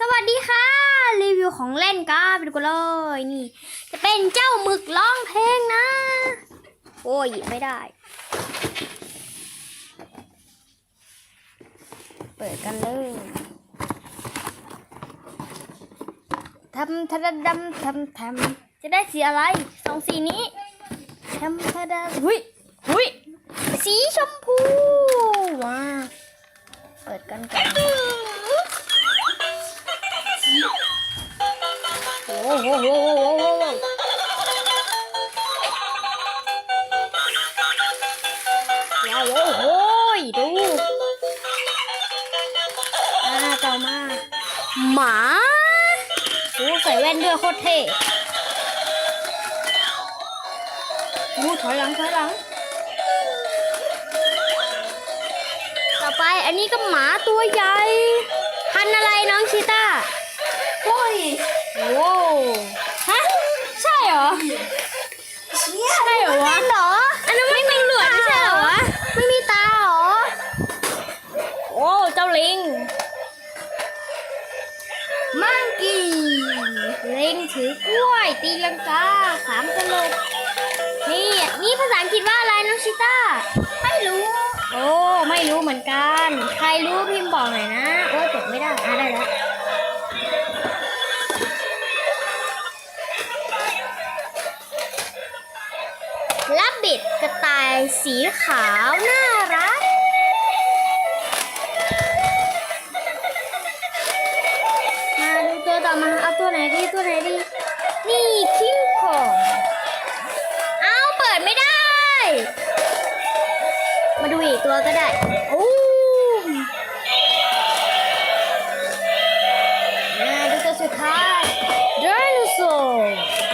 สวัสดีค่ะ รีวิวของเล่นกันไปดูกันเลยนี่ จะเป็นเจ้าหมึกร้องเพลงนะ โอ้ยหยิบไม่ได้ เปิดกันเลยทำทะดำทำทำจะได้สีอะไรสองสีนี้ทำทะดำหุยหุยสีชมพูว้าเปิดกันก่อน โอ้โหโอ้โหโอ้โหหว้าวโอ้โหดูอ่าต่อมา หมาโอ้ใส่แว่นด้วยโคตรเท่โอ้ถอยหลังถอยหลัง ต่อไปอันนี้ก็หมาตัวใหญ่ พันอะไรน้องชิต้า โอ้ย โว้วฮะ ใช่เหรอเชี่ยใช่เหรอวะเหรออันนั้นไม่มีหนวดไม่ใช่เหรอวะไม่มีตาเหรอ โอ้เจ้าลิง มังกี้ลิงถือกล้วยตีลังกาสามตลกนี่นี่ภาษาอังกฤษว่าอะไรน้องชิต้า ไม่รู้ โอ้ ไม่รู้เหมือนกัน ใครรู้พิมพ์บอกหน่อยนะ โอ้ยจดไม่ได้อะได้ ลับบิดกระต่ายสีขาวน่ารัก มาดูตัวต่อมาเอาตัวไหนดีตัวไหนดี นี่คิงคองเอาเปิดไม่ได้ มาดูอีกตัวก็ได้โอ้มาดูตัวสุดท้ายไดโนเสาร์